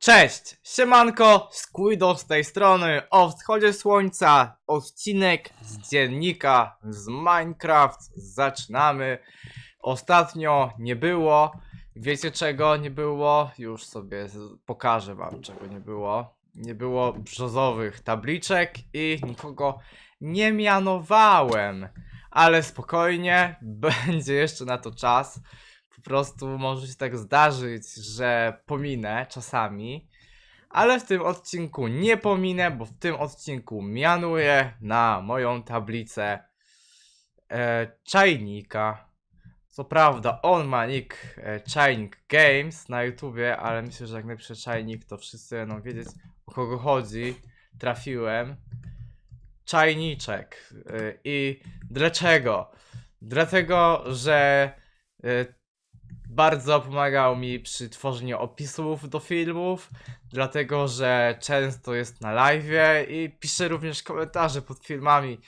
Cześć, siemanko, Squido z tej strony, o wschodzie słońca, odcinek z dziennika z Minecraft, zaczynamy. Ostatnio nie było, wiecie czego nie było? Już sobie pokażę wam czego nie było. Nie było brzozowych tabliczek i nikogo nie mianowałem, ale spokojnie, będzie jeszcze na to czas. Po prostu może się tak zdarzyć, że pominę czasami, ale w tym odcinku nie pominę, bo w tym odcinku mianuję na moją tablicę e, czajnika. Co prawda on ma nick e, Czajnik Games na YouTubie, ale myślę, że jak napiszę czajnik, to wszyscy będą wiedzieć o kogo chodzi. Trafiłem. Czajniczek. E, I dlaczego? Dlatego, że e, bardzo pomagał mi przy tworzeniu opisów do filmów, dlatego że często jest na live i pisze również komentarze pod filmami.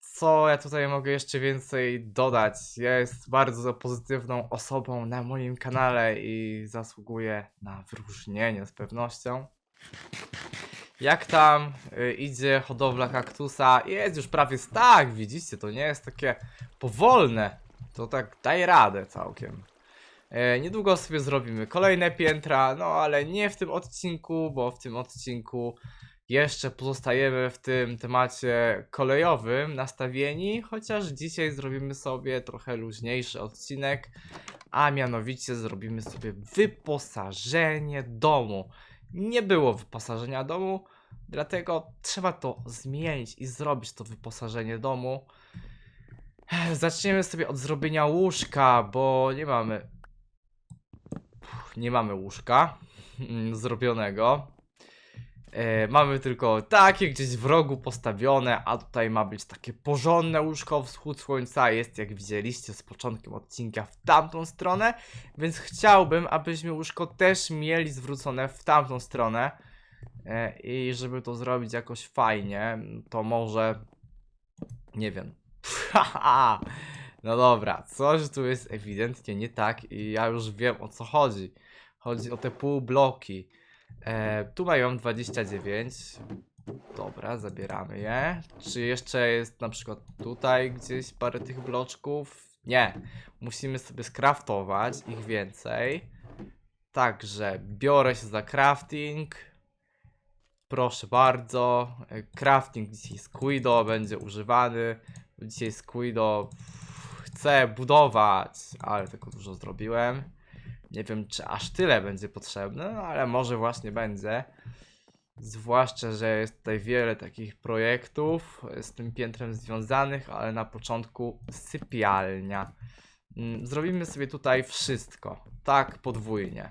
Co ja tutaj mogę jeszcze więcej dodać? Jest bardzo pozytywną osobą na moim kanale i zasługuje na wyróżnienie z pewnością. Jak tam y, idzie hodowla kaktusa? Jest już prawie tak, widzicie, to nie jest takie powolne. To tak daje radę całkiem. E, niedługo sobie zrobimy kolejne piętra, no ale nie w tym odcinku, bo w tym odcinku jeszcze pozostajemy w tym temacie kolejowym nastawieni, chociaż dzisiaj zrobimy sobie trochę luźniejszy odcinek, a mianowicie zrobimy sobie wyposażenie domu. Nie było wyposażenia domu, dlatego trzeba to zmienić i zrobić to wyposażenie domu. Zaczniemy sobie od zrobienia łóżka, bo nie mamy nie mamy łóżka mm, zrobionego. E, mamy tylko takie gdzieś w rogu postawione, a tutaj ma być takie porządne łóżko. Wschód słońca jest, jak widzieliście z początkiem odcinka, w tamtą stronę, więc chciałbym, abyśmy łóżko też mieli zwrócone w tamtą stronę. E, I żeby to zrobić jakoś fajnie, to może. Nie wiem. No dobra, coś tu jest ewidentnie nie tak i ja już wiem o co chodzi. Chodzi o te półbloki. E, tu mają 29. Dobra, zabieramy je. Czy jeszcze jest na przykład tutaj gdzieś parę tych bloczków? Nie. Musimy sobie skraftować ich więcej. Także biorę się za crafting. Proszę bardzo. E, Crafting dzisiaj Squido będzie używany. Dzisiaj Squido chcę budować, ale tylko dużo zrobiłem. Nie wiem, czy aż tyle będzie potrzebne, no ale może właśnie będzie. Zwłaszcza, że jest tutaj wiele takich projektów z tym piętrem związanych, ale na początku sypialnia. Mm, Zrobimy sobie tutaj wszystko, tak podwójnie.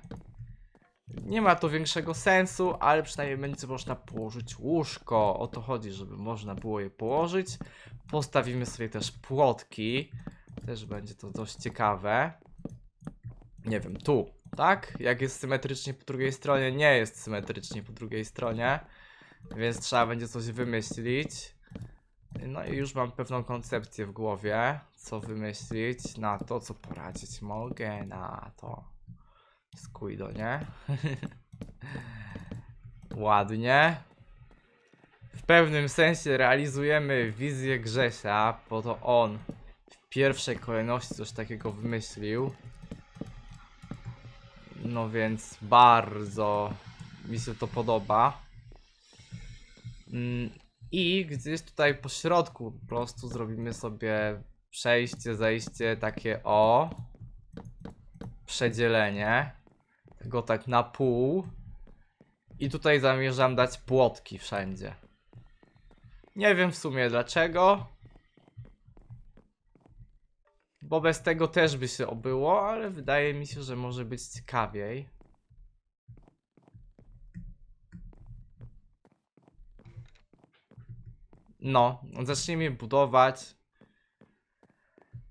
Nie ma to większego sensu, ale przynajmniej będzie można położyć łóżko. O to chodzi, żeby można było je położyć. Postawimy sobie też płotki. Też będzie to dość ciekawe. Nie wiem, tu, tak? Jak jest symetrycznie po drugiej stronie, nie jest symetrycznie po drugiej stronie. Więc trzeba będzie coś wymyślić. No i już mam pewną koncepcję w głowie, co wymyślić na to, co poradzić mogę na to. Squido, nie? Ładnie. W pewnym sensie realizujemy wizję Grzesia, bo to on pierwszej kolejności coś takiego wymyślił. No więc bardzo mi się to podoba. Mm, I gdzieś tutaj po środku po prostu zrobimy sobie przejście, zejście takie o. Przedzielenie. Tego tak na pół. I tutaj zamierzam dać płotki wszędzie. Nie wiem w sumie dlaczego. Bo bez tego też by się obyło, ale wydaje mi się, że może być ciekawiej. No, zacznijmy budować.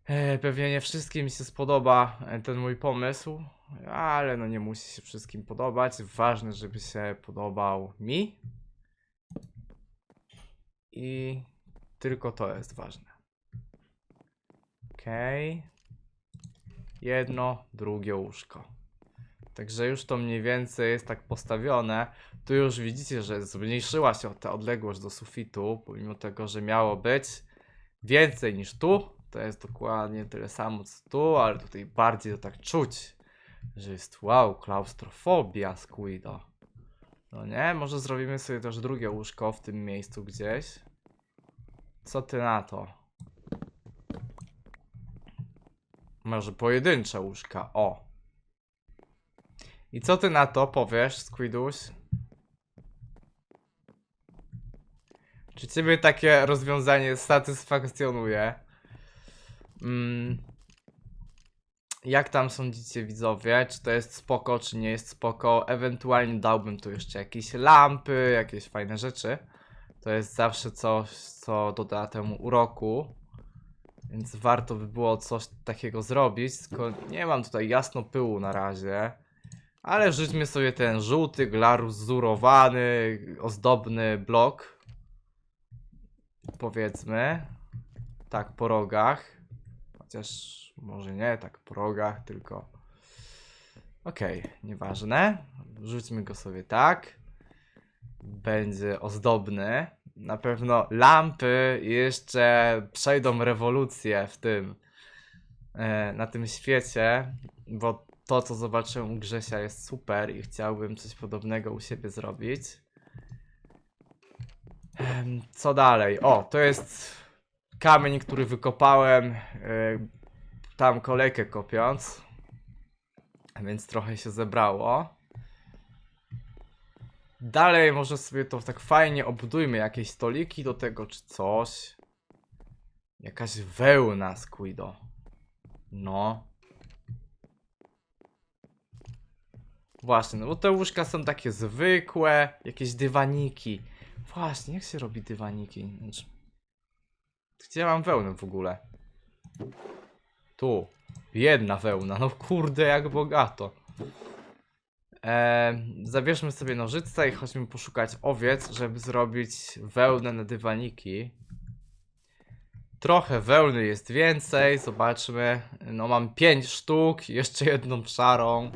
E, pewnie nie wszystkim się spodoba e, ten mój pomysł, ale no nie musi się wszystkim podobać. Ważne, żeby się podobał mi. I tylko to jest ważne. Okej. Jedno, drugie łóżko. Także już to mniej więcej jest tak postawione. Tu już widzicie, że zmniejszyła się ta odległość do sufitu, pomimo tego, że miało być więcej niż tu. To jest dokładnie tyle samo co tu, ale tutaj bardziej to tak czuć, że jest wow, klaustrofobia Squido. No nie? Może zrobimy sobie też drugie łóżko w tym miejscu gdzieś. Co ty na to? Może pojedyncze łóżka, o. I co ty na to powiesz, Squiduś? Czy ciebie takie rozwiązanie satysfakcjonuje? Mm. Jak tam sądzicie widzowie? Czy to jest spoko, czy nie jest spoko? Ewentualnie dałbym tu jeszcze jakieś lampy, jakieś fajne rzeczy. To jest zawsze coś, co doda temu uroku. Więc warto by było coś takiego zrobić, tylko nie mam tutaj jasno pyłu na razie. Ale rzućmy sobie ten żółty, glazurowany, ozdobny blok. Powiedzmy. Tak, po rogach. Chociaż może nie tak po rogach, tylko... Okej, nieważne. Rzućmy go sobie tak. Będzie ozdobny. Na pewno lampy jeszcze przejdą rewolucję w tym, e, na tym świecie, bo to, co zobaczyłem u Grzesia jest super i chciałbym coś podobnego u siebie zrobić. Co dalej? O, to jest kamień, który wykopałem e, tam kolejkę kopiąc. Więc trochę się zebrało. Dalej może sobie to tak fajnie obudujmy jakieś stoliki do tego czy coś. Jakaś wełna Squido. No. Właśnie, no bo te łóżka są takie zwykłe, jakieś dywaniki. Właśnie, jak się robi dywaniki? Znaczy... Gdzie mam wełnę w ogóle? Tu. Jedna wełna, no kurde, jak bogato. Eee, zabierzmy sobie nożyce i chodźmy poszukać owiec, żeby zrobić wełnę na dywaniki. Trochę wełny jest więcej, zobaczmy. No mam 5 sztuk, jeszcze jedną szarą.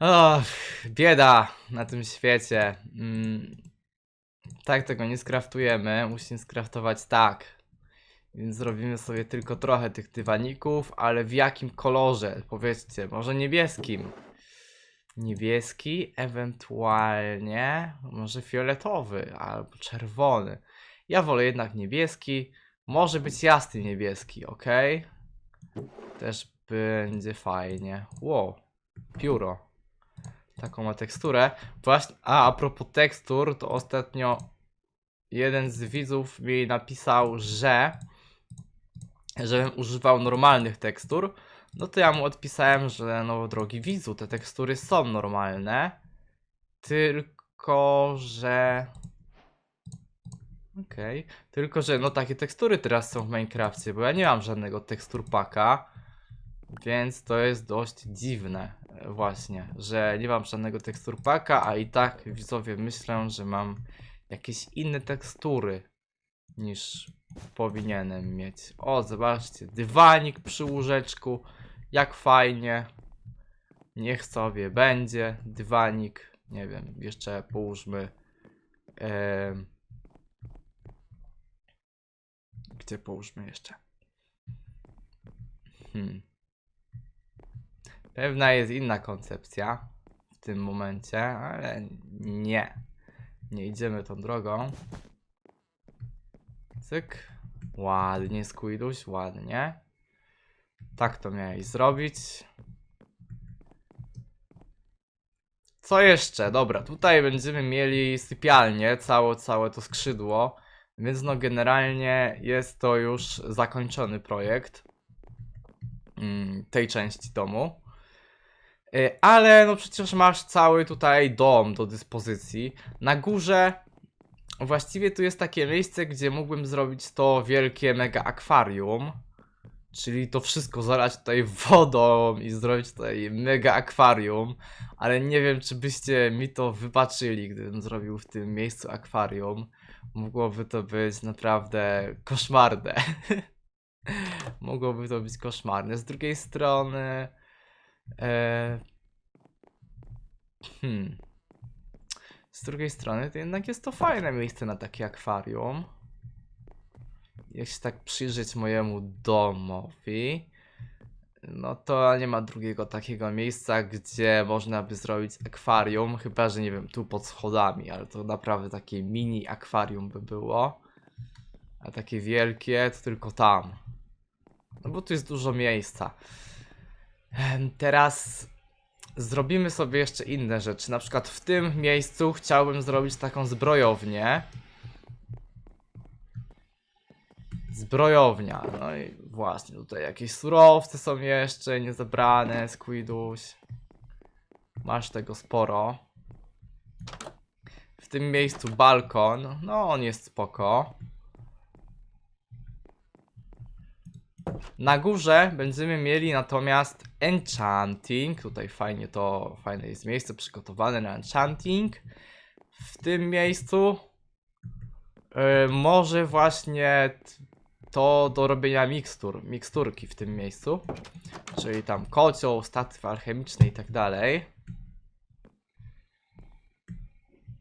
Och, bieda na tym świecie. Mm, tak tego nie skraftujemy, musimy skraftować tak. Więc zrobimy sobie tylko trochę tych dywaników, ale w jakim kolorze? Powiedzcie, może niebieskim. Niebieski, ewentualnie może fioletowy albo czerwony. Ja wolę jednak niebieski. Może być jasny niebieski, ok? Też będzie fajnie. Wow, pióro. Taką ma teksturę. Właśnie, a, a propos tekstur, to ostatnio jeden z widzów mi napisał, że żebym używał normalnych tekstur. No to ja mu odpisałem, że no drogi widzu, te tekstury są normalne. Tylko, że... Okej. Tylko, że no takie tekstury teraz są w Minecrafcie, bo ja nie mam żadnego tekstur paka. Więc to jest dość dziwne e, właśnie, że nie mam żadnego tekstur paka, a i tak widzowie myślę, że mam jakieś inne tekstury niż powinienem mieć. O, zobaczcie, dywanik przy łóżeczku, jak fajnie. Niech sobie będzie dywanik. Nie wiem, jeszcze połóżmy. em, Gdzie połóżmy jeszcze? Hmm. Pewna jest inna koncepcja w tym momencie, ale nie. Nie idziemy tą drogą. Cyk. Ładnie, Squiduś, ładnie. Tak to miałeś zrobić. Co jeszcze? Dobra, tutaj będziemy mieli sypialnię, całe, całe to skrzydło. Więc no generalnie jest to już zakończony projekt mm, tej części domu. Y, Ale no przecież masz cały tutaj dom do dyspozycji. Na górze właściwie tu jest takie miejsce, gdzie mógłbym zrobić to wielkie mega akwarium. Czyli to wszystko zalać tutaj wodą i zrobić tutaj mega akwarium. Ale nie wiem, czy byście mi to wybaczyli, gdybym zrobił w tym miejscu akwarium. Mogłoby to być naprawdę koszmarne. Mogłoby to być koszmarne. Z drugiej strony. E, Hmm. Z drugiej strony, to jednak jest to fajne miejsce na takie akwarium. Jak się tak przyjrzeć mojemu domowi, no to nie ma drugiego takiego miejsca, gdzie można by zrobić akwarium, chyba że nie wiem, tu pod schodami, ale to naprawdę takie mini akwarium by było. A takie wielkie to tylko tam. No bo tu jest dużo miejsca. Em, Teraz zrobimy sobie jeszcze inne rzeczy. Na przykład w tym miejscu chciałbym zrobić taką zbrojownię. Zbrojownia. No i właśnie, tutaj jakieś surowce są jeszcze niezebrane, Squiduś. Masz tego sporo. W tym miejscu balkon. No, on jest spoko. Na górze będziemy mieli natomiast enchanting. Tutaj fajnie to, fajne jest miejsce przygotowane na enchanting. W tym miejscu yy, może właśnie to do robienia mikstur, miksturki w tym miejscu. Czyli tam kocioł, statyw alchemiczny i tak dalej.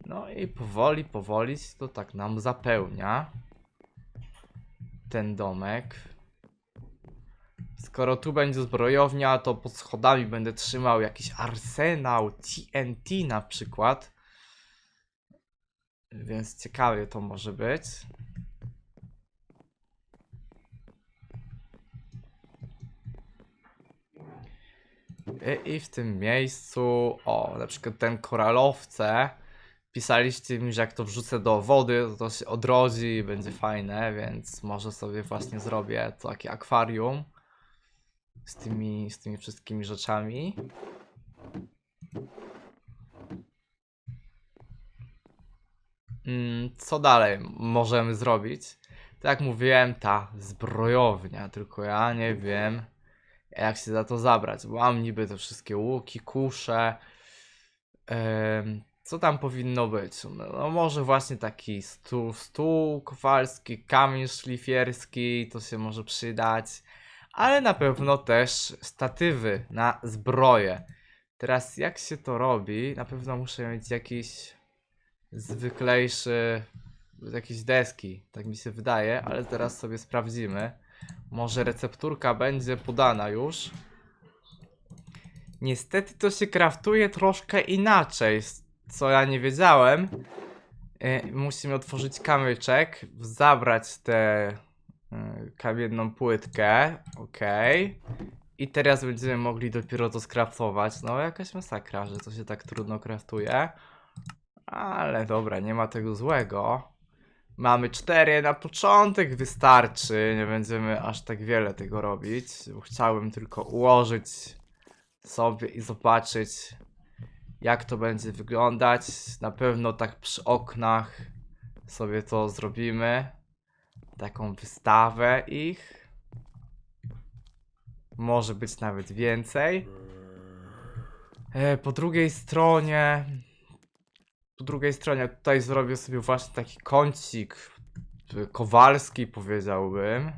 No i powoli, powoli to tak nam zapełnia ten domek. Skoro tu będzie zbrojownia, to pod schodami będę trzymał jakiś arsenał TNT na przykład. Więc ciekawie to może być. I, w tym miejscu, o, na przykład ten koralowce. Pisaliście mi, że jak to wrzucę do wody, to, to się odrodzi i będzie fajne, więc może sobie właśnie zrobię takie akwarium z tymi, z tymi wszystkimi rzeczami. Mm, Co dalej możemy zrobić? Tak jak mówiłem, ta zbrojownia, tylko ja nie wiem jak się za to zabrać. Mam niby te wszystkie łuki, kusze. Co tam powinno być? No, no może właśnie taki stół, stół kowalski, kamień szlifierski, to się może przydać. Ale na pewno też statywy na zbroję. Teraz jak się to robi? Na pewno muszę mieć jakiś zwyklejszy, jakieś deski, tak mi się wydaje, ale teraz sobie sprawdzimy. Może recepturka będzie podana już. Niestety to się kraftuje troszkę inaczej, co ja nie wiedziałem. E, Musimy otworzyć kamyczek, zabrać tę e, kamienną płytkę, okej. I teraz będziemy mogli dopiero to skraftować. No jakaś masakra, że to się tak trudno kraftuje. Ale dobra, nie ma tego złego. Mamy cztery na początek, wystarczy. Nie będziemy aż tak wiele tego robić. Chciałbym tylko ułożyć sobie i zobaczyć, jak to będzie wyglądać. Na pewno tak przy oknach sobie to zrobimy. Taką wystawę ich. Może być nawet więcej. E, Po drugiej stronie po drugiej stronie tutaj zrobię sobie właśnie taki kącik y, kowalski powiedziałbym.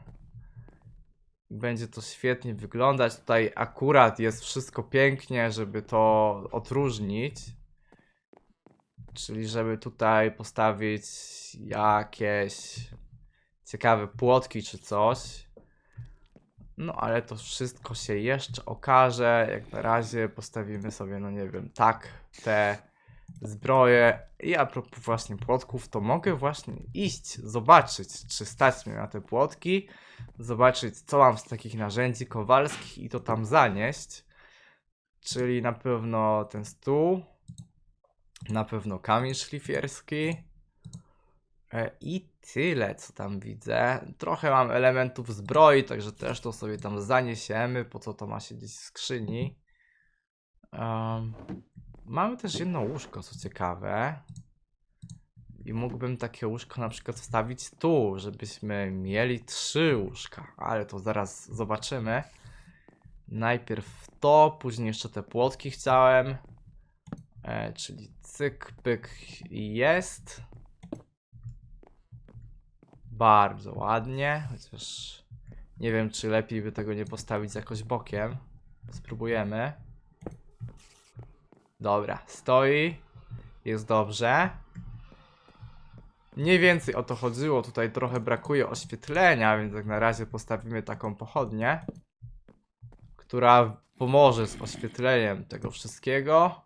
Będzie to świetnie wyglądać. Tutaj akurat jest wszystko pięknie, żeby to odróżnić. Czyli żeby tutaj postawić jakieś ciekawe płotki czy coś. No ale to wszystko się jeszcze okaże. Jak na razie postawimy sobie, no nie wiem, tak te zbroje. I a propos właśnie płotków, to mogę właśnie iść, zobaczyć, czy stać mnie na te płotki, zobaczyć, co mam z takich narzędzi kowalskich i to tam zanieść. Czyli na pewno ten stół, na pewno kamień szlifierski. E, I tyle, co tam widzę. Trochę mam elementów zbroi, także też to sobie tam zaniesiemy, po co to ma się gdzieś w skrzyni. Em, Mamy też jedno łóżko, co ciekawe. I mógłbym takie łóżko na przykład wstawić tu, żebyśmy mieli trzy łóżka. Ale to zaraz zobaczymy. Najpierw to, później jeszcze te płotki chciałem. E, czyli cyk, pyk i jest. Bardzo ładnie, chociaż nie wiem, czy lepiej by tego nie postawić jakoś bokiem. Spróbujemy. Dobra, stoi. Jest dobrze. Mniej więcej o to chodziło. Tutaj trochę brakuje oświetlenia, więc jak na razie postawimy taką pochodnię, która pomoże z oświetleniem tego wszystkiego.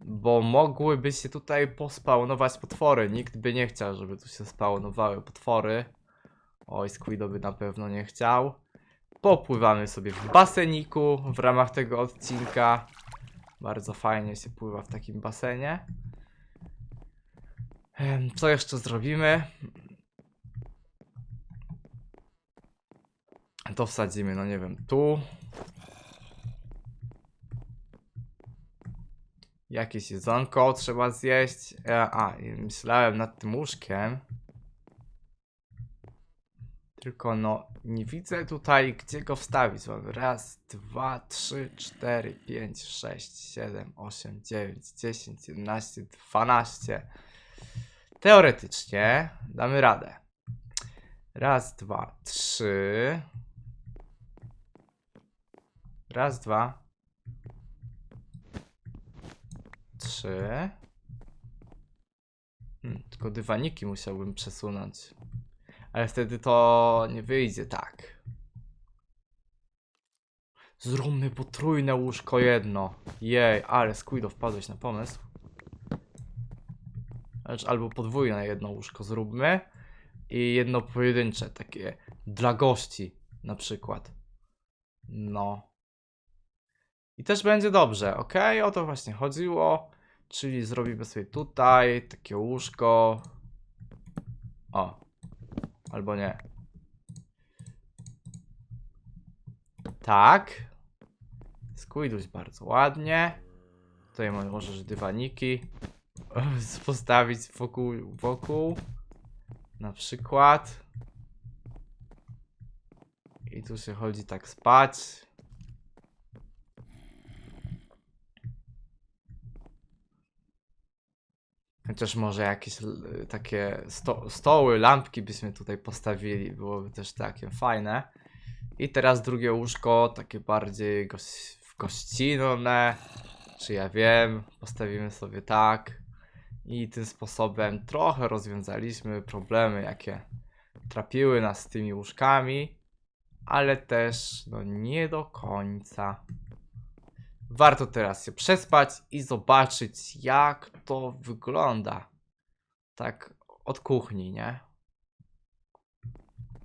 Bo mogłyby się tutaj pospawnować potwory. Nikt by nie chciał, żeby tu się spawnowały potwory. Oj, Squido by na pewno nie chciał. Popływamy sobie w baseniku w ramach tego odcinka. Bardzo fajnie się pływa w takim basenie. Co jeszcze zrobimy? To wsadzimy, no nie wiem, tu. Jakieś jedzonko trzeba zjeść. E, A, myślałem nad tym łóżkiem. Tylko no, nie widzę tutaj, gdzie go wstawić. Mamy raz, dwa, trzy, cztery, pięć, sześć, siedem, osiem, dziewięć, dziesięć, jedenaście, dwanaście. Teoretycznie damy radę. Raz, dwa, trzy. Raz, dwa. Trzy. Hmm, tylko dywaniki musiałbym przesunąć. Ale wtedy to nie wyjdzie tak. Zróbmy potrójne łóżko jedno. Jej, ale Squido wpadłeś na pomysł. Albo podwójne jedno łóżko zróbmy. I jedno pojedyncze, takie dla gości na przykład. No. I też będzie dobrze, ok? O to właśnie chodziło. Czyli zrobimy sobie tutaj takie łóżko. O, Albo nie. Tak. Skójduś bardzo ładnie. Tutaj mo- możesz dywaniki postawić wokół, wokół. Na przykład. I tu się chodzi tak spać. Chociaż może jakieś takie sto stoły, lampki byśmy tutaj postawili, byłoby też takie fajne. I teraz drugie łóżko, takie bardziej goś gościnne, czy ja wiem, postawimy sobie tak. I tym sposobem trochę rozwiązaliśmy problemy, jakie trapiły nas z tymi łóżkami, ale też no nie do końca. Warto teraz się przespać i zobaczyć, jak to wygląda. Tak od kuchni, nie?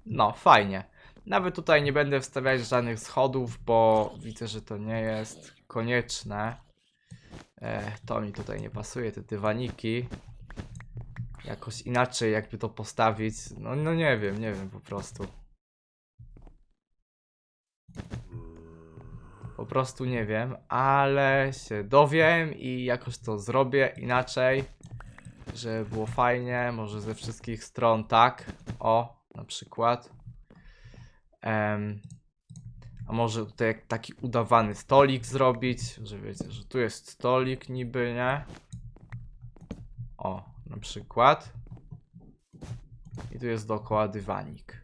No, fajnie. Nawet tutaj nie będę wstawiać żadnych schodów, bo widzę, że to nie jest konieczne. E, to mi tutaj nie pasuje, te dywaniki. Jakoś inaczej jakby to postawić. No, no nie wiem, nie wiem po prostu. Po prostu nie wiem, ale się dowiem i jakoś to zrobię inaczej, żeby było fajnie, może ze wszystkich stron tak, o, na przykład. Em, a może tutaj taki udawany stolik zrobić, że wiecie, że tu jest stolik niby, nie? O, na przykład. I tu jest dookoła dywanik.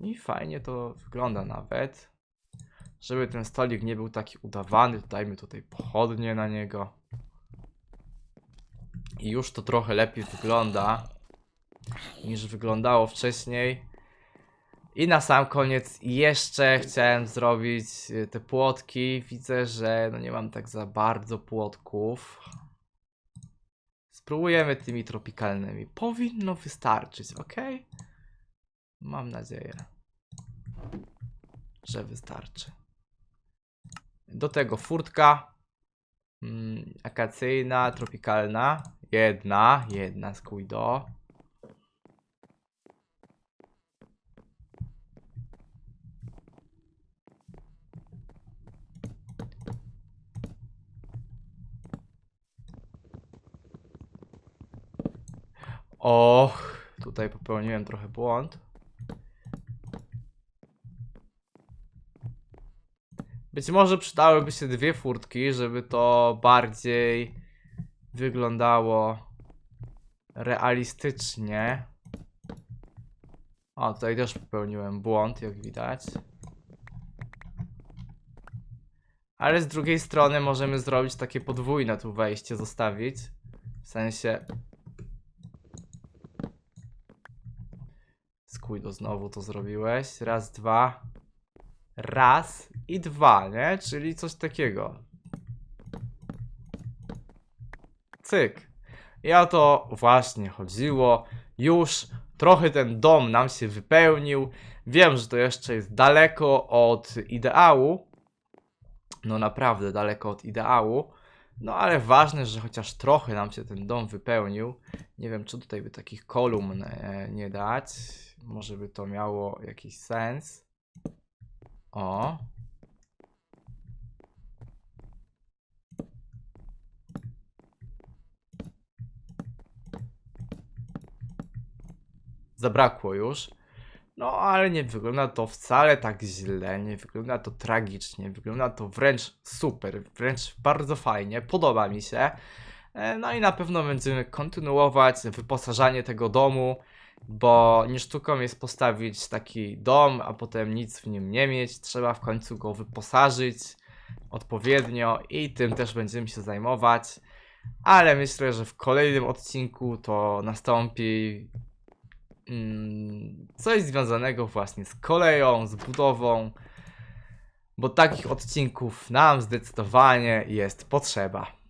I fajnie to wygląda nawet. Żeby ten stolik nie był taki udawany, dajmy tutaj pochodnie na niego. I już to trochę lepiej wygląda niż wyglądało wcześniej. I na sam koniec jeszcze chciałem zrobić y, te płotki. Widzę, że no nie mam tak za bardzo płotków. Spróbujemy tymi tropikalnymi. Powinno wystarczyć, ok? Mam nadzieję, że wystarczy. Do tego furtka. Mm, akacyjna, tropikalna. Jedna, jedna skójdo. Och, tutaj popełniłem trochę błąd. Być może przydałyby się dwie furtki, żeby to bardziej wyglądało realistycznie. O, tutaj też popełniłem błąd, jak widać. Ale z drugiej strony możemy zrobić takie podwójne tu wejście, zostawić. W sensie... Skójdo, znowu to zrobiłeś. Raz, dwa. Raz i dwa, nie? Czyli coś takiego. Cyk. I o to właśnie chodziło. Już trochę ten dom nam się wypełnił. Wiem, że to jeszcze jest daleko od ideału. No naprawdę daleko od ideału. No ale ważne, że chociaż trochę nam się ten dom wypełnił. Nie wiem, czy tutaj by takich kolumn e, nie dać. Może by to miało jakiś sens. O. Zabrakło już. No, ale nie wygląda to wcale tak źle, nie wygląda to tragicznie, wygląda to wręcz super, wręcz bardzo fajnie, podoba mi się. E, No i na pewno będziemy kontynuować wyposażanie tego domu, bo nie sztuką jest postawić taki dom, a potem nic w nim nie mieć. Trzeba w końcu go wyposażyć odpowiednio i tym też będziemy się zajmować. Ale myślę, że w kolejnym odcinku to nastąpi coś związanego właśnie z koleją, z budową, bo takich odcinków nam zdecydowanie jest potrzeba.